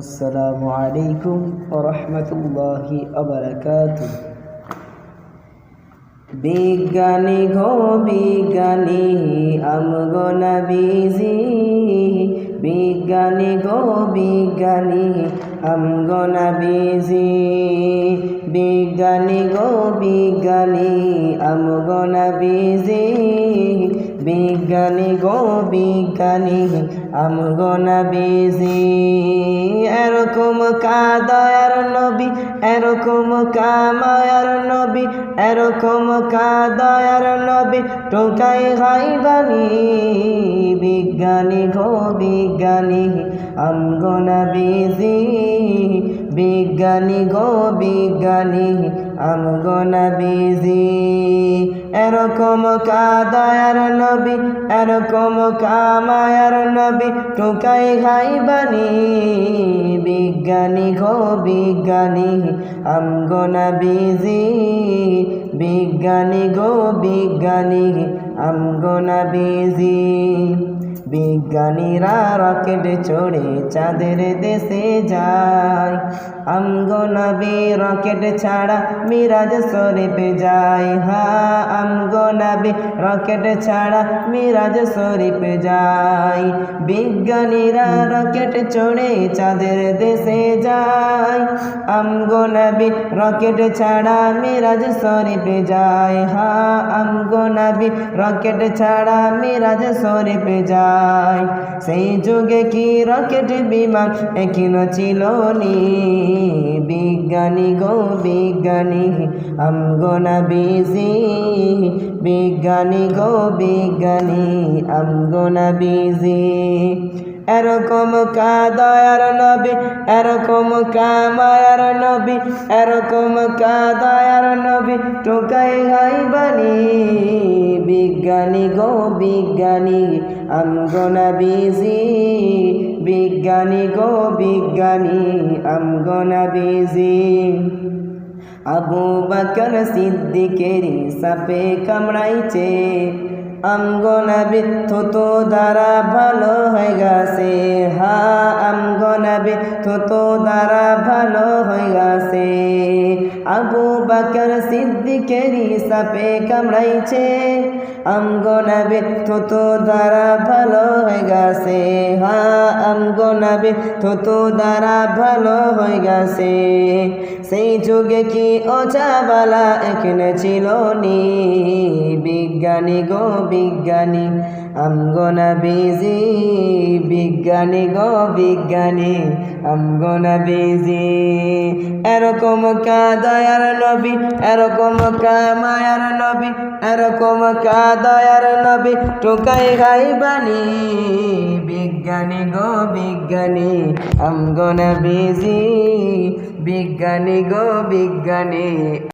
আসসালামু আলাইকুম রহমতুল্লাহি আবরকাত বিজ্ঞানী গো, বিজ্ঞানী, আমগো নবীজি, বিজ্ঞানী গো, বিজ্ঞানী, আমগো নবীজি, বিজ্ঞানী গো, বিজ্ঞানী, আমগো নবীজি। বিজ্ঞানী গো বিজ্ঞানী, আমগো নবীজি। এরকম কাদয়ার নবী, এরকম কামায়ার নবী, এরকম কাদয়ার নবী, টোকাই হাইবানি বিজ্ঞানী গো বিজ্ঞানী, আমগো নবীজি। বিজ্ঞানী গো বিজ্ঞানী, আমগো নবীজি। এরকম কাদায়ার নবী, এরকম কামায়ার নবী, টোকাই খাইবানি বিজ্ঞানী গো বিজ্ঞানী, আমগো বিজি বিজ্ঞানী গো বিজ্ঞানী, আমগো বিজি বিজ্ঞানীরা রকেট চড়ে চাঁদের দেশে যায়, আমগো নবী রকেট ছাড়া মিরাজ শরীফে যায়। হা নবী রকেট ছাড়া মিরাজ শরীফে যায়। বিজ্ঞানীরা রকেট চড়ে চাঁদের দেশে যায়। আমগো নবী রকেট ছাড়া মিরাজ শরীফে যায়। হা আমগো নবী রকেট ছাড়া মিরাজ শরীফে যায়। সেই যুগে কি রকেট বিমান একিনো ছিল নি? বিজ্ঞানী গো, বিজ্ঞানী, আমগো নবীজি বিজ্ঞানী গো বিজ্ঞানী, আমগো নবীজি। এরকম কাদয়ার নবী, এরকম কামায়ার নবী, এরকম কাদয়ার নবী টোকাই গাইবানি বিজ্ঞানী গো বিজ্ঞানী, আমগো নবীজি। বিজ্ঞানী গো বিজ্ঞানী, আমগো নবীজি। আবু বকর সিদ্দিকেরি সাপে কামড়াইছে। আমগো নবী থুতু দ্বারা ভালো হয়ে গেছে। হা, আমগো নবী থুতু দ্বারা ভালো হয়ে গেছে। আবু বকর সিদ্দিকেরি সাপে কামড়াইছে। আমগো নবী থুতু দ্বারা ভালো হয়ে গেছে। হা আমগো নবী থুতু দ্বারা ভালো হয়ে গেছে। সেই যুগে কি ওঝাবালা এখানে ছিল নি? বিজ্ঞানী গো বিজ্ঞানী আমগোনা বিজি বিজ্ঞানী গো বিজ্ঞানী আমগো এরকম কাদয়ার নবী, এরকম কামায়ার নবী, এরকম কাদয়ার নবী, টোকাই গাইবানি বিজ্ঞানী গো বিজ্ঞানী আমগো বিজ্ঞানী গো বিজ্ঞানী।